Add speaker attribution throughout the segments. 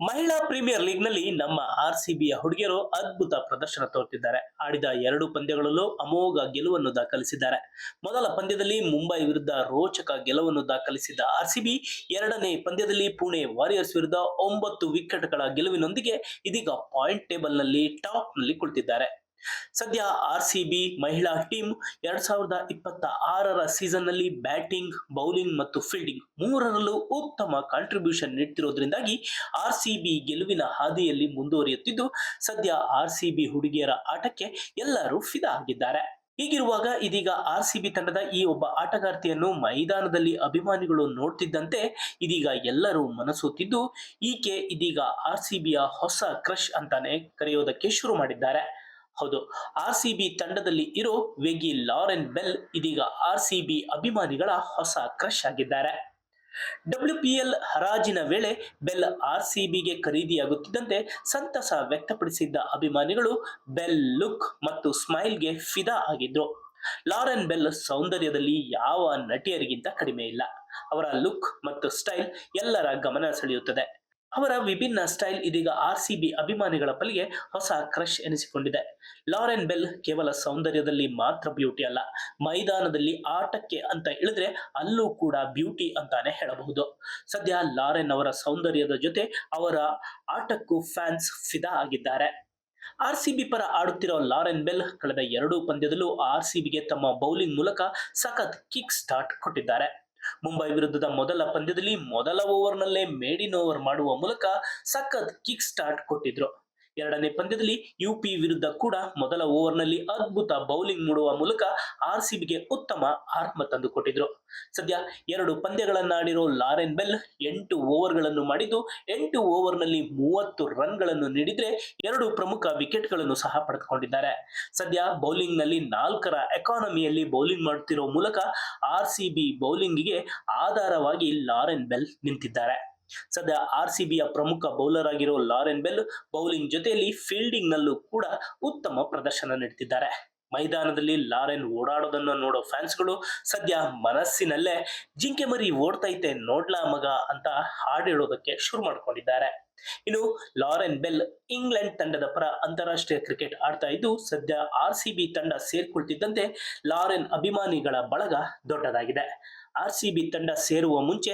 Speaker 1: ಮಹಿಳಾ ಪ್ರೀಮಿಯರ್ ಲೀಗ್ನಲ್ಲಿ ನಮ್ಮ ಆರ್ ಸಿಬಿಯ ಹುಡುಗಿಯರು ಅದ್ಭುತ ಪ್ರದರ್ಶನ ತೋರುತ್ತಿದ್ದಾರೆ ಆಡಿದ ಎರಡು ಪಂದ್ಯಗಳಲ್ಲೂ ಅಮೋಘ ಗೆಲುವನ್ನು ದಾಖಲಿಸಿದ್ದಾರೆ. ಮೊದಲ ಪಂದ್ಯದಲ್ಲಿ ಮುಂಬೈ ವಿರುದ್ಧ ರೋಚಕ ಗೆಲುವನ್ನು ದಾಖಲಿಸಿದ ಬಿ ಎರಡನೇ ಪಂದ್ಯದಲ್ಲಿ ಪುಣೆ ವಾರಿಯರ್ಸ್ ವಿರುದ್ಧ ಒಂಬತ್ತು ವಿಕೆಟ್ಗಳ ಗೆಲುವಿನೊಂದಿಗೆ ಇದೀಗ ಪಾಯಿಂಟ್ ಟೇಬಲ್ನಲ್ಲಿ ಟಾಪ್ನಲ್ಲಿ ಕುಳಿತಿದ್ದಾರೆ. ಸದ್ಯ ಆರ್ ಸಿ ಬಿ ಮಹಿಳಾ ಟೀಮ್ ಎರಡ್ ಸಾವಿರದ ಇಪ್ಪತ್ತ ಆರರ ಸೀಸನ್ನಲ್ಲಿ ಬ್ಯಾಟಿಂಗ್, ಬೌಲಿಂಗ್ ಮತ್ತು ಫೀಲ್ಡಿಂಗ್ ಮೂರರಲ್ಲೂ ಉತ್ತಮ ಕಾಂಟ್ರಿಬ್ಯೂಷನ್ ನೀಡುತ್ತಿರುವುದರಿಂದಾಗಿ ಆರ್ ಸಿ ಬಿ ಗೆಲುವಿನ ಹಾದಿಯಲ್ಲಿ ಮುಂದುವರಿಯುತ್ತಿದ್ದು, ಸದ್ಯ ಆರ್ ಸಿ ಬಿ ಹುಡುಗಿಯರ ಆಟಕ್ಕೆ ಎಲ್ಲರೂ ಫಿದಾ ಆಗಿದ್ದಾರೆ. ಹೀಗಿರುವಾಗ ಇದೀಗ ಆರ್ ಸಿ ಬಿ ತಂಡದ ಈ ಒಬ್ಬ ಆಟಗಾರ್ತಿಯನ್ನು ಮೈದಾನದಲ್ಲಿ ಅಭಿಮಾನಿಗಳು ನೋಡ್ತಿದ್ದಂತೆ ಇದೀಗ ಎಲ್ಲರೂ ಮನಸೋತಿದ್ದು, ಈಕೆ ಇದೀಗ ಆರ್ ಸಿ ಬಿಯ ಹೊಸ ಕ್ರಶ್ ಅಂತಾನೆ ಕರೆಯೋದಕ್ಕೆ ಶುರು ಮಾಡಿದ್ದಾರೆ. ಹೌದು. ಆರ್ ಸಿ ಬಿ ತಂಡದಲ್ಲಿ ಇರೋ ವೆಗಿ ಲಾರೆನ್ ಬೆಲ್ ಇದೀಗ ಆರ್ ಸಿ ಬಿ ಅಭಿಮಾನಿಗಳ ಹೊಸ ಕ್ರಶ್ ಆಗಿದ್ದಾರೆ. ಡಬ್ಲ್ಯೂ ಪಿ ಎಲ್ ಹರಾಜಿನ ವೇಳೆ ಬೆಲ್ ಆರ್ ಸಿ ಬಿಗೆ ಖರೀದಿಯಾಗುತ್ತಿದ್ದಂತೆ ಸಂತಸ ವ್ಯಕ್ತಪಡಿಸಿದ್ದ ಅಭಿಮಾನಿಗಳು ಬೆಲ್ ಲುಕ್ ಮತ್ತು ಸ್ಮೈಲ್ಗೆ ಫಿದಾ ಆಗಿದ್ರು. ಲಾರೆನ್ ಬೆಲ್ ಸೌಂದರ್ಯದಲ್ಲಿ ಯಾವ ನಟಿಯರಿಗಿಂತ ಕಡಿಮೆ ಇಲ್ಲ. ಅವರ ಲುಕ್ ಮತ್ತು ಸ್ಟೈಲ್ ಎಲ್ಲರ ಗಮನ ಸೆಳೆಯುತ್ತದೆ. ಅವರ ವಿಭಿನ್ನ ಸ್ಟೈಲ್ ಇದೀಗ ಆರ್ ಸಿ ಬಿ ಅಭಿಮಾನಿಗಳ ಪಲ್ಲಿಗೆ ಹೊಸ ಕ್ರಶ್ ಎನಿಸಿಕೊಂಡಿದೆ. ಲಾರೆನ್ ಬೆಲ್ ಕೇವಲ ಸೌಂದರ್ಯದಲ್ಲಿ ಮಾತ್ರ ಬ್ಯೂಟಿ ಅಲ್ಲ, ಮೈದಾನದಲ್ಲಿ ಆಟಕ್ಕೆ ಅಂತ ಇಳಿದ್ರೆ ಅಲ್ಲೂ ಕೂಡ ಬ್ಯೂಟಿ ಅಂತಾನೆ ಹೇಳಬಹುದು. ಸದ್ಯ ಲಾರೆನ್ ಅವರ ಸೌಂದರ್ಯದ ಜೊತೆ ಅವರ ಆಟಕ್ಕೂ ಫ್ಯಾನ್ಸ್ ಫಿದಾ ಆಗಿದ್ದಾರೆ. ಆರ್ ಸಿ ಬಿ ಪರ ಆಡುತ್ತಿರೋ ಲಾರೆನ್ ಬೆಲ್ ಕಳೆದ ಎರಡೂ ಪಂದ್ಯದಲ್ಲೂ ಆರ್ ಸಿ ಬಿಗೆ ತಮ್ಮ ಬೌಲಿಂಗ್ ಮೂಲಕ ಸಖತ್ ಕಿಕ್ ಸ್ಟಾರ್ಟ್ ಕೊಟ್ಟಿದ್ದಾರೆ. ಮುಂಬೈ ವಿರುದ್ಧದ ಮೊದಲ ಪಂದ್ಯದಲ್ಲಿ ಮೊದಲ ಓವರ್ನಲ್ಲೇ ಮೇಡಿನ್ ಓವರ್ ಮಾಡುವ ಮೂಲಕ ಸಖತ್ ಕಿಕ್ ಸ್ಟಾರ್ಟ್ ಕೊಟ್ಟಿದ್ರು. ಎರಡನೇ ಪಂದ್ಯದಲ್ಲಿ ಯುಪಿ ವಿರುದ್ಧ ಕೂಡ ಮೊದಲ ಓವರ್ನಲ್ಲಿ ಅದ್ಭುತ ಬೌಲಿಂಗ್ ಮೂಡುವ ಮೂಲಕ ಆರ್ ಸಿಬಿಗೆ ಉತ್ತಮ ಆತ್ಮ ತಂದು ಕೊಟ್ಟಿದ್ರು ಸದ್ಯ ಎರಡು ಪಂದ್ಯಗಳನ್ನಾಡಿರೋ ಲಾರೆನ್ ಬೆಲ್ ಎಂಟು ಓವರ್ಗಳನ್ನು ಮಾಡಿದ್ದು, ಎಂಟು ಓವರ್ನಲ್ಲಿ ಮೂವತ್ತು ರನ್ಗಳನ್ನು ನೀಡಿದ್ರೆ ಎರಡು ಪ್ರಮುಖ ವಿಕೆಟ್ಗಳನ್ನು ಸಹ ಪಡೆದುಕೊಂಡಿದ್ದಾರೆ. ಸದ್ಯ ಬೌಲಿಂಗ್ನಲ್ಲಿ ನಾಲ್ಕರ ಎಕಾನಮಿಯಲ್ಲಿ ಬೌಲಿಂಗ್ ಮಾಡುತ್ತಿರೋ ಮೂಲಕ ಆರ್ ಸಿ ಬಿ ಬೌಲಿಂಗಿಗೆ ಆಧಾರವಾಗಿ ಲಾರೆನ್ ಬೆಲ್ ನಿಂತಿದ್ದಾರೆ. ಸದ್ಯ ಆರ್ ಸಿ ಬಿಯ ಪ್ರಮುಖ ಬೌಲರ್ ಆಗಿರೋ ಲಾರೆನ್ ಬೆಲ್ ಬೌಲಿಂಗ್ ಜೊತೆಯಲ್ಲಿ ಫೀಲ್ಡಿಂಗ್ ನಲ್ಲೂ ಕೂಡ ಉತ್ತಮ ಪ್ರದರ್ಶನ ನೀಡುತ್ತಿದ್ದಾರೆ ಮೈದಾನದಲ್ಲಿ ಲಾರೆನ್ ಓಡಾಡೋದನ್ನು ನೋಡೋ ಫ್ಯಾನ್ಸ್ಗಳು ಸದ್ಯ ಮನಸ್ಸಿನಲ್ಲೇ ಜಿಂಕೆ ಮರಿ ಓಡ್ತೈತೆ ನೋಡ್ಲಾ ಮಗ ಅಂತ ಹಾಡಿಡೋದಕ್ಕೆ ಶುರು ಮಾಡ್ಕೊಂಡಿದ್ದಾರೆ. ಇನ್ನು ಲಾರೆನ್ ಬೆಲ್ ಇಂಗ್ಲೆಂಡ್ ತಂಡದ ಪರ ಅಂತಾರಾಷ್ಟ್ರೀಯ ಕ್ರಿಕೆಟ್ ಆಡ್ತಾ ಇದ್ದು, ಸದ್ಯ ಆರ್ ಸಿ ಬಿ ತಂಡ ಸೇರ್ಕೊಳ್ತಿದ್ದಂತೆ ಲಾರೆನ್ ಅಭಿಮಾನಿಗಳ ಬಳಗ ದೊಡ್ಡದಾಗಿದೆ. ಆರ್ ಸಿ ಬಿ ತಂಡ ಸೇರುವ ಮುಂಚೆ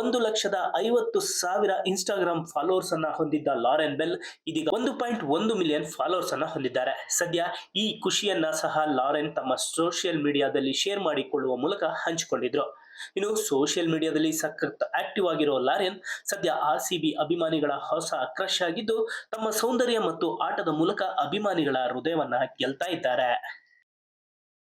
Speaker 1: ಒಂದು ಲಕ್ಷದ ಐವತ್ತು ಸಾವಿರ ಇನ್ಸ್ಟಾಗ್ರಾಮ್ ಫಾಲೋವರ್ಸ್ ಅನ್ನ ಹೊಂದಿದ್ದ ಲಾರೆನ್ ಬೆಲ್ ಇದೀಗ ಒಂದು ಪಾಯಿಂಟ್ ಒಂದು ಮಿಲಿಯನ್ ಫಾಲೋವರ್ಸ್ ಅನ್ನ ಹೊಂದಿದ್ದಾರೆ. ಸದ್ಯ ಈ ಖುಷಿಯನ್ನ ಸಹ ಲಾರೆನ್ ತಮ್ಮ ಸೋಷಿಯಲ್ ಮೀಡಿಯಾದಲ್ಲಿ ಶೇರ್ ಮಾಡಿಕೊಳ್ಳುವ ಮೂಲಕ ಹಂಚಿಕೊಂಡಿದ್ರು. ಇನ್ನು ಸೋಷಿಯಲ್ ಮೀಡಿಯಾದಲ್ಲಿ ಸಖತ್ ಆಕ್ಟಿವ್ ಆಗಿರೋ ಲಾರೆನ್ ಸದ್ಯ ಆರ್ ಸಿ ಬಿ ಅಭಿಮಾನಿಗಳ ಹೊಸ ಕ್ರಶ್ ಆಗಿದ್ದು ತಮ್ಮ ಸೌಂದರ್ಯ ಮತ್ತು ಆಟದ ಮೂಲಕ ಅಭಿಮಾನಿಗಳ ಹೃದಯವನ್ನ ಗೆಲ್ತಾ ಇದ್ದಾರೆ.